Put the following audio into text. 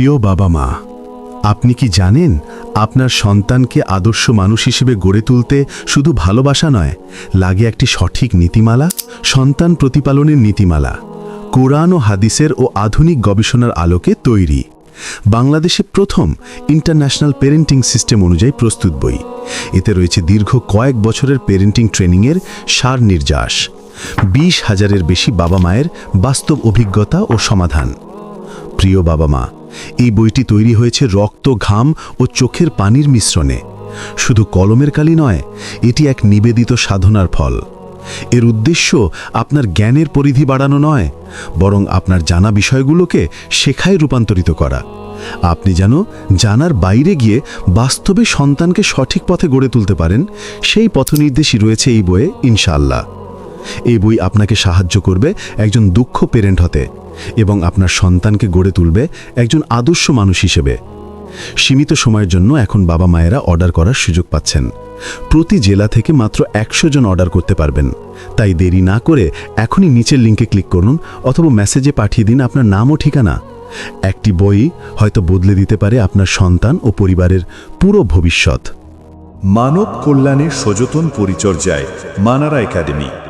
প্রিয় বাবা মা, আপনি কি জানেন আপনার সন্তানকে আদর্শ মানুষ হিসেবে গড়ে তুলতে শুধু ভালোবাসা নয়, লাগে একটি সঠিক নীতিমালা? সন্তান প্রতিপালনের নীতিমালা, কোরআন ও হাদিসের ও আধুনিক গবেষণার আলোকে তৈরি। বাংলাদেশে প্রথম ইন্টারন্যাশনাল পেরেন্টিং সিস্টেম অনুযায়ী প্রস্তুত বই। এতে রয়েছে দীর্ঘ কয়েক বছরের পেরেন্টিং ট্রেনিংয়ের সার নির্যাস, বিশ হাজারের বেশি বাবা মায়ের বাস্তব অভিজ্ঞতা ও সমাধান। প্রিয় বাবা মা, এই বইটি তৈরি হয়েছে রক্ত, ঘাম ও চোখের পানির মিশ্রণে। শুধু কলমের কালি নয়, এটি এক নিবেদিত সাধনার ফল। এর উদ্দেশ্য আপনার জ্ঞানের পরিধি বাড়ানো নয়, বরং আপনার জানা বিষয়গুলোকে শেখায় রূপান্তরিত করা। আপনি যেন জানার বাইরে গিয়ে বাস্তবে সন্তানকে সঠিক পথে গড়ে তুলতে পারেন, সেই পথনির্দেশই রয়েছে এই বইয়ে, ইনশাআল্লাহ। এই বই আপনাকে সাহায্য করবে একজন দুঃখ পেরেন্ট হতে এবং আপনার সন্তানকে গড়ে তুলবে একজন আদর্শ মানুষ হিসেবে। সীমিত সময়ের জন্য এখন বাবা মায়েরা অর্ডার করার সুযোগ পাচ্ছেন। প্রতি জেলা থেকে মাত্র একশো জন অর্ডার করতে পারবেন। তাই দেরি না করে এখনই নিচের লিঙ্কে ক্লিক করুন অথবা মেসেজে পাঠিয়ে দিন আপনার নাম ও ঠিকানা। একটি বই হয়তো বদলে দিতে পারে আপনার সন্তান ও পরিবারের পুরো ভবিষ্যৎ। মানব কল্যাণের সযতন পরিচর্যায় মানারা একাডেমি।